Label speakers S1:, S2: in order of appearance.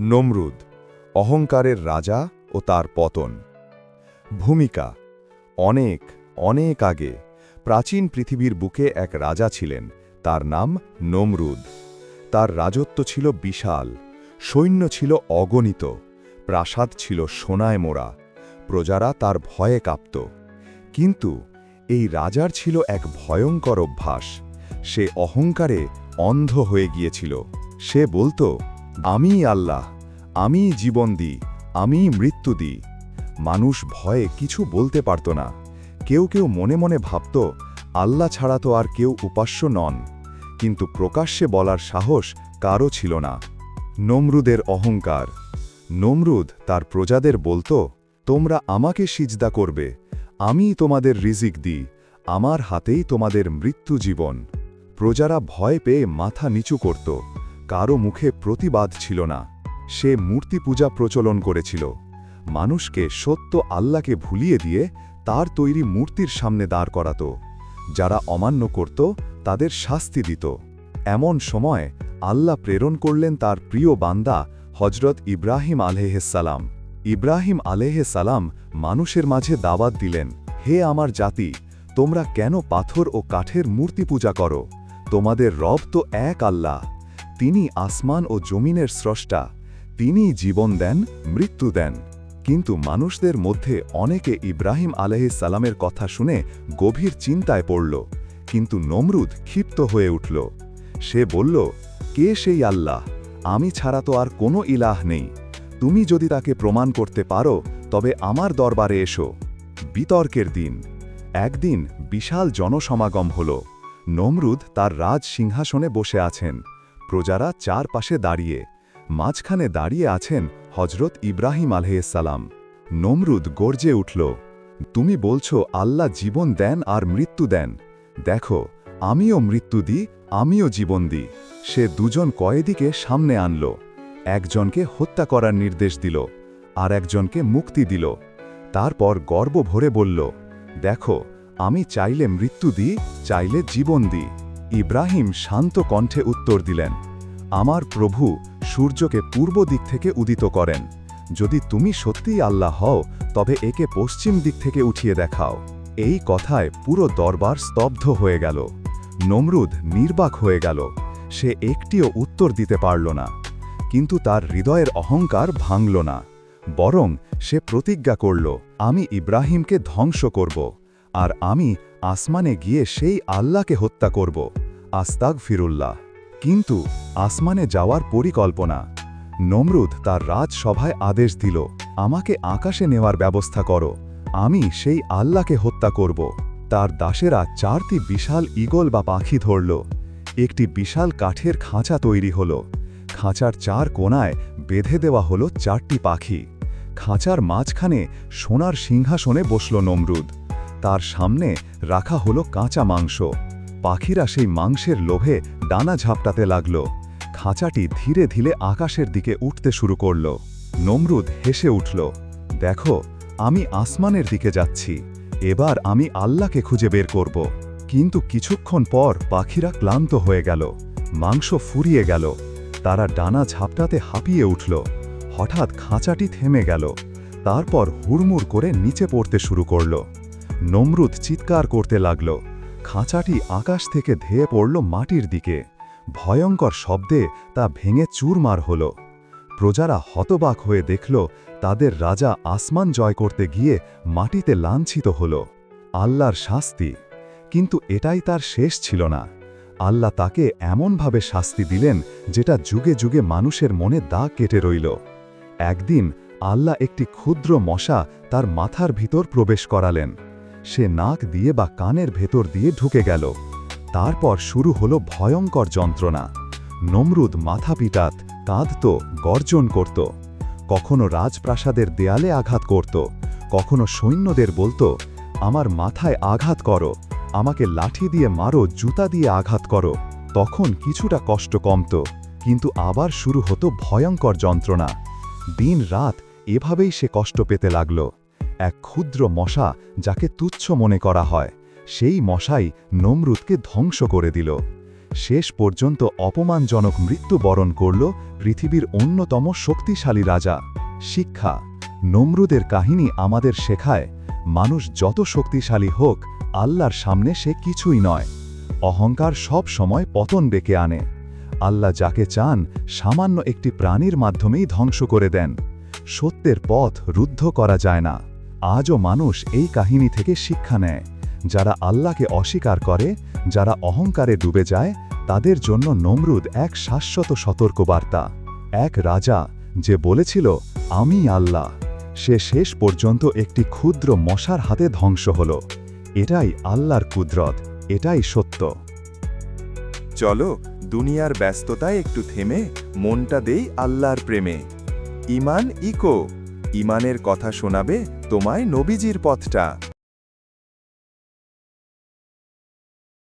S1: নমরুদ, অহংকারের রাজা ও তার পতন। ভূমিকা, অনেক অনেক আগে প্রাচীন পৃথিবীর বুকে এক রাজা ছিলেন, তার নাম নমরুদ। তার রাজত্ব ছিল বিশাল, সৈন্য ছিল অগণিত, প্রাসাদ ছিল সোনায় মোড়া, প্রজারা তার ভয়ে কাঁপত। কিন্তু এই রাজার ছিল এক ভয়ঙ্কর অভ্যাস, সে অহংকারে অন্ধ হয়ে গিয়েছিল। সে বলতো আমি আল্লাহ আমি জীবন দিই আমি মৃত্যু দিই। মানুষ ভয়ে কিছু বলতে পারত না। কেউ কেউ মনে মনে ভাবত, আল্লাহ ছাড়া তো আর কেউ উপাস্য নন। কিন্তু প্রকাশ্যে বলার সাহস কারও ছিল না। নমরুদের অহংকার। নমরুদ তার প্রজাদের বলতো, তোমরা আমাকে সিজদা করবে। আমি তোমাদের রিজিক দিই। আমার হাতেই তোমাদের মৃত্যু জীবন। প্রজারা ভয় পেয়ে মাথা নিচু করত। কারও মুখে প্রতিবাদ ছিল না। সে মূর্তি পূজা প্রচলন করেছিল। মানুষকে সত্য আল্লাহকে ভুলিয়ে দিয়ে তার তৈরি মূর্তির সামনে দাঁড় করাত। যারা অমান্য করত, তাদের শাস্তি দিত। এমন সময় আল্লাহ প্রেরণ করলেন তার প্রিয় বান্দা হজরত ইব্রাহিম আলহেসালাম ইব্রাহিম আলহেসালাম মানুষের মাঝে দাওয়াত দিলেন, হে আমার জাতি, তোমরা কেন পাথর ও কাঠের মূর্তি পূজা করো? তোমাদের রব তো এক আল্লাহ। তিনি আসমান ও জমিনের স্রষ্টা তিনি জীবন দেন, মৃত্যু দেন। কিন্তু মানুষদের মধ্যে অনেকে ইব্রাহিম সালামের কথা শুনে গভীর চিন্তায় পড়ল, কিন্তু নমরুদ ক্ষিপ্ত হয়ে উঠল। সে বলল, কে সেই আল্লাহ? আমি ছাড়া তো আর কোনো ইলাহ নেই। তুমি যদি তাকে প্রমাণ করতে পারো, তবে আমার দরবারে এসো। বিতর্কের দিন। একদিন বিশাল জনসমাগম হল। নমরুদ তার রাজ সিংহাসনে বসে আছেন। প্রজারা চারপাশে দাঁড়িয়ে, মাঝখানে দাঁড়িয়ে আছেন হজরত ইব্রাহিম আলহেসালাম নমরুদ গর্জে উঠল, তুমি বলছো, আল্লাহ জীবন দেন আর মৃত্যু দেন। দেখো, আমিও মৃত্যু দিই, আমিও জীবন দিই। সে দুজন কয়েদিকে সামনে আনল, একজনকে হত্যা করার নির্দেশ দিল, আর একজনকে মুক্তি দিল। তারপর গর্ব ভরে বলল, দেখো, আমি চাইলে মৃত্যু দিই, চাইলে জীবন দিই। ইব্রাহিম শান্ত কণ্ঠে উত্তর দিলেন, আমার প্রভু সূর্যকে পূর্ব দিক থেকে উদিত করেন। যদি তুমি সত্যিই আল্লাহ হও, তবে একে পশ্চিম দিক থেকে উঠিয়ে দেখাও। এই কথায় পুরো দরবার স্তব্ধ হয়ে গেল। নমরুদ নির্বাক হয়ে গেল। সে একটিও উত্তর দিতে পারল না। কিন্তু তার হৃদয়ের অহংকার ভাঙল না। বরং সে প্রতিজ্ঞা করল, আমি ইব্রাহিমকে ধ্বংস করব, আর আমি আসমানে গিয়ে সেই আল্লাহকে হত্যা করব। আস্তাগ ফিরুল্লাহ কিন্তু আসমানে যাওয়ার পরিকল্পনা। নমরুদ তার রাজসভায় আদেশ দিল, আমাকে আকাশে নেওয়ার ব্যবস্থা করো। আমি সেই আল্লাহকে হত্যা করব। তার দাসেরা চারটি বিশাল ইগল বা পাখি ধরল। একটি বিশাল কাঠের খাঁচা তৈরি হল। খাঁচার চার কোনায় বেঁধে দেওয়া হলো চারটি পাখি। খাঁচার মাঝখানে সোনার সিংহাসনে বসল নমরুদ। তার সামনে রাখা হলো কাঁচা মাংস। পাখিরা সেই মাংসের লোভে ডানা ঝাপটাতে লাগল। খাঁচাটি ধীরে ধীরে আকাশের দিকে উঠতে শুরু করল। নমরুদ হেসে উঠল, দেখো, আমি আসমানের দিকে যাচ্ছি। এবার আমি আল্লাহকে খুঁজে বের করব। কিন্তু কিছুক্ষণ পর পাখিরা ক্লান্ত হয়ে গেল, মাংস ফুরিয়ে গেল। তারা ডানা ঝাপটাতে হাঁপিয়ে উঠল। হঠাৎ খাঁচাটি থেমে গেল, তারপর হুড়মুড় করে নিচে পড়তে শুরু করল। নমরুদ চিৎকার করতে লাগল খাঁচাটি আকাশ থেকে ধেয়ে পড়ল মাটির দিকে। ভয়ঙ্কর শব্দে তা ভেঙে চুরমার হল। প্রজারা হতবাক হয়ে দেখল, তাদের রাজা আসমান জয় করতে গিয়ে মাটিতে লাঞ্ছিত হল। আল্লাহর শাস্তি। কিন্তু এটাই তার শেষ ছিল না। আল্লাহ তাকে এমনভাবে শাস্তি দিলেন, যেটা যুগে যুগে মানুষের মনে দাগ কেটে রইল। একদিন আল্লাহ একটি ক্ষুদ্র মশা তার মাথার ভিতর প্রবেশ করালেন। সে নাক দিয়ে বা কানের ভেতর দিয়ে ঢুকে গেল। তারপর শুরু হলো ভয়ঙ্কর যন্ত্রণা। নমরুদ মাথা পিটাত, কাঁদত, গর্জন করত। কখনো রাজপ্রাসাদের দেয়ালে আঘাত করত, কখনো সৈন্যদের বলতো, আমার মাথায় আঘাত করো, আমাকে লাঠি দিয়ে মারো, জুতা দিয়ে আঘাত করো। তখন কিছুটা কষ্ট কমত, কিন্তু আবার শুরু হতো ভয়ঙ্কর যন্ত্রণা। দিন রাত এভাবেই সে কষ্ট পেতে লাগল। এক ক্ষুদ্র মশা যাকে তুচ্ছ মনে করা হয়। সেই মশাই নমরুদকে ধ্বংস করে দিল। শেষ পর্যন্ত অপমানজনক মৃত্যুবরণ করল পৃথিবীর অন্যতম শক্তিশালী রাজা। শিক্ষা। নমরুদের কাহিনী আমাদের শেখায়, মানুষ যত শক্তিশালী হোক, আল্লাহর সামনে সে কিছুই নয়। অহংকার সব সময় পতন ডেকে আনে। আল্লাহ যাকে চান, সামান্য একটি প্রাণীর মাধ্যমেই ধ্বংস করে দেন। সত্যের পথ রুদ্ধ করা যায় না। আজও মানুষ এই কাহিনী থেকে শিক্ষা নেয়। যারা আল্লাহকে অস্বীকার করে, যারা অহংকারে ডুবে যায়, তাদের জন্য নমরুদ এক শাশ্বত সতর্কবার্তা। এক রাজা যে বলেছিল, আমি আল্লাহ। সে শেষ পর্যন্ত একটি ক্ষুদ্র মশার হাতে ধ্বংস হল। এটাই আল্লাহর কুদরত, এটাই সত্য।
S2: চলো, দুনিয়ার ব্যস্ততায় একটু থেমে মনটা দেই আল্লাহর প্রেমে। ইমান ইকো। ইমানের কথা শোনাবে তোমায় নবীজির পথটা।